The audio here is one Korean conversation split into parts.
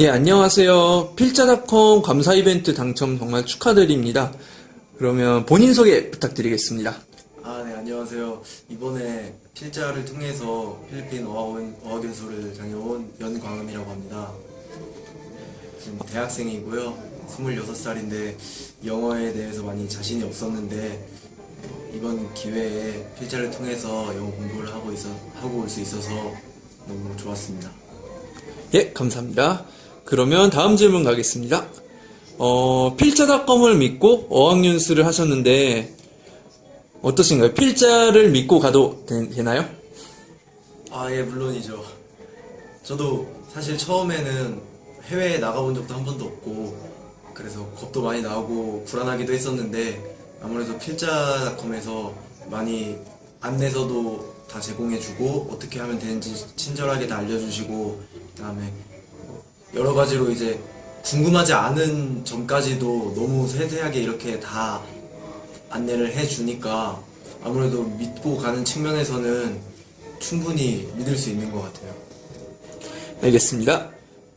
예, 안녕하세요. 필자닷컴 감사 이벤트 당첨 정말 축하드립니다. 그러면 본인 소개 부탁드리겠습니다. 아, 네, 안녕하세요. 이번에 필자를 통해서 필리핀 어학연수를 다녀온 연광음이라고 합니다. 지금 대학생이고요. 26살인데 영어에 대해서 많이 자신이 없었는데 어, 이번 기회에 필자를 통해서 영어 공부를 하고 있어 하고 올 수 있어서 너무 좋았습니다. 예, 감사합니다. 그러면 다음 질문 가겠습니다. 어, 필자닷컴을 믿고 어학연수를 하셨는데 어떠신가요? 필자를 믿고 가도 되, 나요 아, 예, 물론이죠. 저도 사실 처음에는 해외에 나가본 적도 한 번도 없고, 그래서 겁도 많이 나고 불안하기도 했었는데, 아무래도 필자닷컴에서 많이 안내서도 다 제공해주고, 어떻게 하면 되는지 친절하게 다 알려주시고, 그 다음에 여러 가지로 이제 궁금하지 않은 점까지도 너무 세세하게 이렇게 다 안내를 해주니까 아무래도 믿고 가는 측면에서는 충분히 믿을 수 있는 것 같아요. 알겠습니다.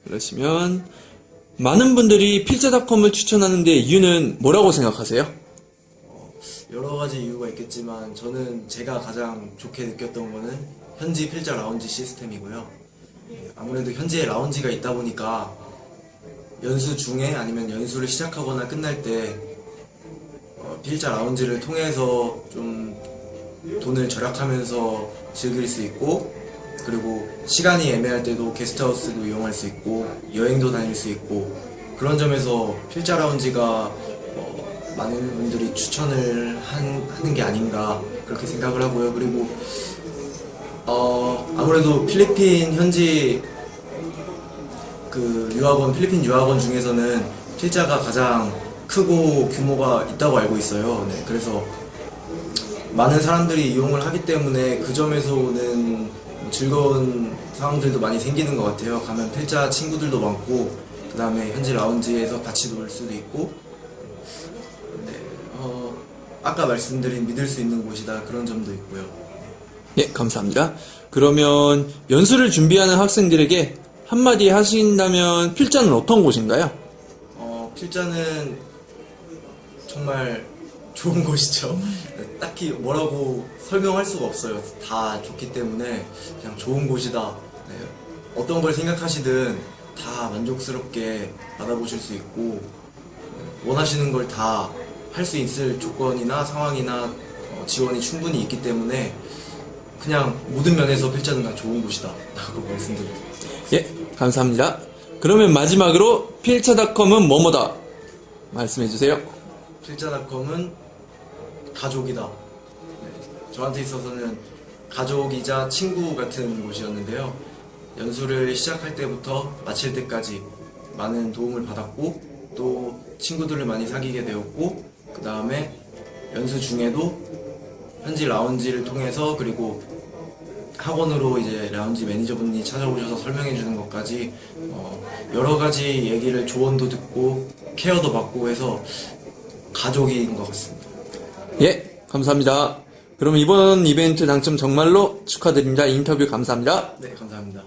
그러시면 많은 분들이 필자닷컴을 추천하는데 이유는 뭐라고 생각하세요? 여러 가지 이유가 있겠지만 저는 제가 가장 좋게 느꼈던 거는 현지 필자 라운지 시스템이고요. 아무래도 현지에 라운지가 있다 보니까 연수 중에 아니면 연수를 시작하거나 끝날 때 어, 필자 라운지를 통해서 좀 돈을 절약하면서 즐길 수 있고 그리고 시간이 애매할 때도 게스트하우스도 이용할 수 있고 여행도 다닐 수 있고 그런 점에서 필자 라운지가 어, 많은 분들이 추천을 한- 하는 게 아닌가 그렇게 생각을 하고요. 그리고 어, 아무래도 필리핀 현지 그 유학원 필리핀 유학원 중에서는 필자가 가장 크고 규모가 있다고 알고 있어요. 네, 그래서 많은 사람들이 이용을 하기 때문에 그 점에서 오는 즐거운 상황들도 많이 생기는 것 같아요. 가면 필자 친구들도 많고 그 다음에 현지 라운지에서 같이 놀 수도 있고 네, 어, 아까 말씀드린 믿을 수 있는 곳이다 그런 점도 있고요. 예, 감사합니다. 그러면 연수를 준비하는 학생들에게 한마디 하신다면 필자는 어떤 곳인가요? 어, 필자는 정말 좋은 곳이죠. 딱히 뭐라고 설명할 수가 없어요. 다 좋기 때문에 그냥 좋은 곳이다. 네, 어떤 걸 생각하시든 다 만족스럽게 받아보실 수 있고 네, 원하시는 걸 다 할 수 있을 조건이나 상황이나 어, 지원이 충분히 있기 때문에 그냥 모든 면에서 필자는 다 좋은 곳이다. 라고 말씀드립니다. 예, 감사합니다. 그러면 마지막으로 필자닷컴은 뭐뭐다 말씀해 주세요. 필자닷컴은 가족이다. 네, 저한테 있어서는 가족이자 친구 같은 곳이었는데요. 연수를 시작할 때부터 마칠 때까지 많은 도움을 받았고 또 친구들을 많이 사귀게 되었고 그 다음에 연수 중에도 현지 라운지를 통해서 그리고 학원으로 이제 라운지 매니저분이 찾아오셔서 설명해 주는 것까지 어, 여러 가지 얘기를 조언도 듣고 케어도 받고 해서 가족인 것 같습니다. 예, 감사합니다. 그럼 이번 이벤트 당첨 정말로 축하드립니다. 인터뷰 감사합니다. 네, 감사합니다.